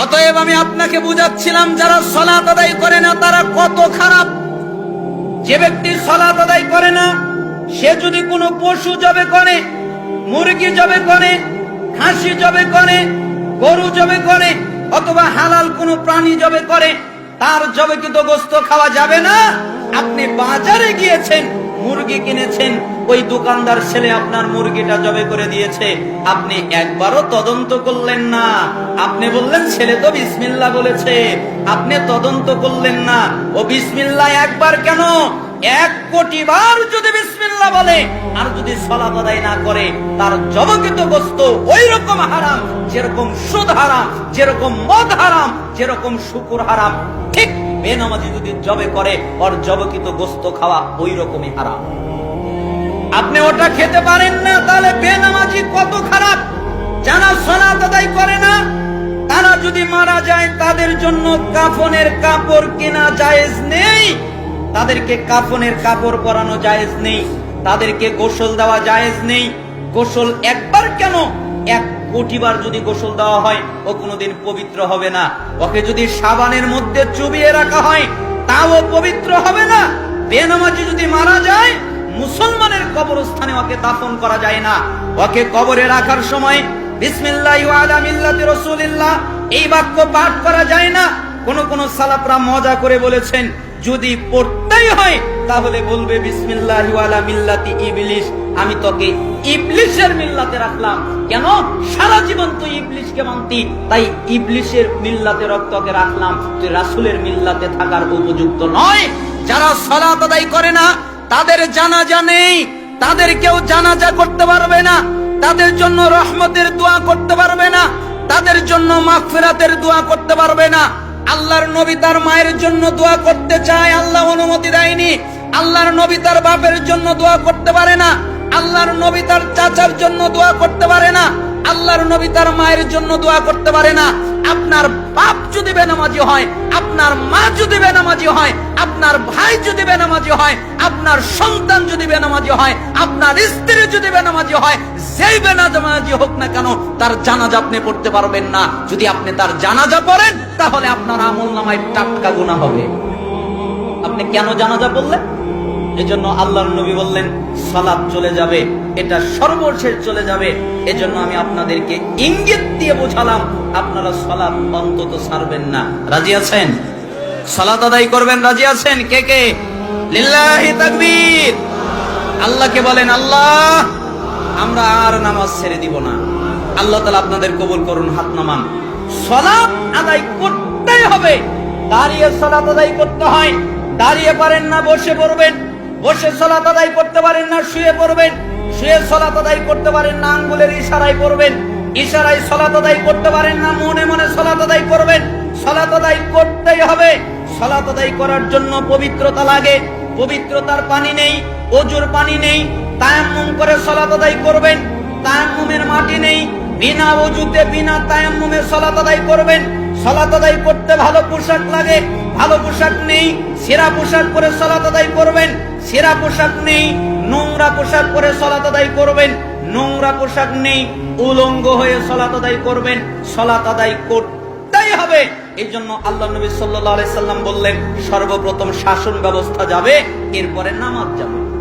অতএব আমি আপনাকে বুঝাচ্ছিলাম, যারা সলাত আদায় করে না, তারা কত খারাপ। যে ব্যক্তি সলাত আদায় করে না, সে যদি কোনো পশু জবে করে, মুরগি জবে করে, খাসি জবে করে, গরু জবে করে, অথবা হালাল কোনো প্রাণী জবে করে, তার জবে কিন্তু গোস্ত খাওয়া যাবে না? আপনি বাজারে গিয়েছেন মুরগি কিনেছেন, ওই দোকানদার ছেলে আপনার মুরগিটা জবে করে দিয়েছে। আপনি একবারও তদন্ত করলেন না। আপনি বললেন, ছেলে তো বিসমিল্লা বলেছে। আপনি তদন্ত করলেন না। ও বিসমিল্লা একবার কেন? এক কোটি বার যদি বিসমিল্লা বলে, আর যদি সলাত আদায় না করে, তার জবকিত বস্ত ওই রকম হারাম, যেরকম সুদ হারাম, যেরকম মদ হারাম, যেরকম শুকুর হারাম। ঠিক বেনামাজি যদি জবে করে, ওর জবকিত গোস্ত খাওয়া ওই রকমই হারাম। আপনি ওটা খেতে পারেন না, তাহলে বেনামাজি কত খারাপ? যারা সলাত আদায় করে না, তারা যদি মারা যায়, তাদের জন্য কাফনের কাপড় কেনা জায়েজ নেই। তাদেরকে কাফনের কাপড় পরানো জায়েজ নেই। তাদেরকে গোসল দেওয়া জায়েজ নেই। গোসল একবার কেন? এক কোটিবার যদি গোসল দেওয়া হয়, ও কোনোদিন পবিত্র হবে না। ওকে যদি সাবানের মধ্যে চুবিয়ে রাখা হয়, তাও পবিত্র হবে না। বেনামাজি যদি মারা যায়, মুসলমানের কবরস্থানে ওকে দাফন করা যায় না। ওকে কবরে রাখার সময় বিসমিল্লাহ আলা মিল্লাতি রাসূলিল্লাহ এই বাক্য পাঠ করা যায় না। কোন কোন সালাফরা মজা করে বলেছেন যদি পড়তেই হয়, তাহলে বলবে ইবলিস আমি তোকে ইবলিশের মিল্লাতে রাখলাম। কেন? সারা জীবন তুই ইবলিসকে মানতি, তাই ইবলিশের মিল্লাতে রক্তকে রাখলাম। তুই রাসূলের মিল্লাতে থাকার উপযুক্ত নয়। যারা সালাত আদায় করে না, তাদের জানাজা নেই। তাদের কেউ জানাজা করতে পারবে না। তাদের জন্য রহমতের দোয়া করতে পারবে না। তাদের জন্য মাগফিরাতের দোয়া করতে পারবে না। আল্লাহর নবী তার মায়ের জন্য দোয়া করতে চায়, আল্লাহ অনুমতি দেয়নি। আল্লাহর নবী তার বাপের জন্য দোয়া করতে পারে না। আল্লাহর নবী তার চাচার জন্য দোয়া করতে পারে না, আল্লাহর নবী তার মায়ের জন্য দোয়া করতে পারে না। আপনার বাপ যদি বেনামাজি হয়, আপনার মা যদি বেনামাজি হয়, আপনার ভাই যদি বেনামাজি হয়, আপনার সন্তান যদি বেনামাজি হয়, আপনার স্ত্রী যদি বেনামাজি হয়, যেই বেনামাজি হোক না কেন, তার জানাজা আপনি পড়তে পারবেন না। যদি আপনি তার জানাজা পড়েন, তাহলে আপনার আমল নামায় টাটকা গুণা হবে। আপনি কেন জানাজা পড়লেন? এজন্য আল্লাহর নবী বললেন, সালাত চলে যাবে, এটা সর্বশেষ চলে যাবে। এজন্য আমি আপনাদেরকে ইঙ্গিত দিয়ে বোঝালাম, আপনারা সালাত অন্তত ছাড়বেন না। রাজি আছেন? সালাত আদায় করবেন, রাজি আছেন? কে কে? লিল্লাহি তাকবীর। আল্লাহকে বলেন, আল্লাহ, আমরা আর নামাজ ছেড়ে দিব না। আল্লাহ তাআলা আপনাদের কবুল করুন, হাত নামান। সালাত আদায় করতেই হবে। দাঁড়িয়ে সালাত আদায় করতে হয়, দাঁড়িয়ে পারেন না, বসে পড়বেন। বসে সলাত আদায় করতে পারেন না, শুয়ে পড়বেন। শুয়ে সলাত আদায় করতে পারেন না, আঙ্গুলের ইশারায় পড়বেন। ইশারায় সলাত আদায় করতে পারেন না, মনে মনে সলাত আদায় করবেন। সলাত আদায় করতেই হবে। সলাত আদায় করার জন্য পবিত্রতা লাগে। পবিত্রতার পানি নেই, অজুর পানি নেই। তায়াম্মুম করে সলাত আদায় করবেন। তায়াম্মুমের মাটি নেই। বিনা অজুতে, বিনা তায়াম্মুমে সলাত আদায় করবেন। সলাত আদায় করতে ভালো পোশাক লাগে, ভালো পোশাক নেই, সেরা পোশাক পরে সলাত আদায় করবেন, সেরা পোশাক নেই, নোংরা পোশাক পরে সলাত আদায় করবেন, নোংরা পোশাক নেই, উলঙ্গ হয়ে সলাত আদায় করবেন সলাত আদায় করতেই হবে। এই জন্য আল্লাহ নবী আলাইহি সাল্লাম বললেন, সর্বপ্রথম শাসন ব্যবস্থা যাবে, এরপরে নামাজ যাবে।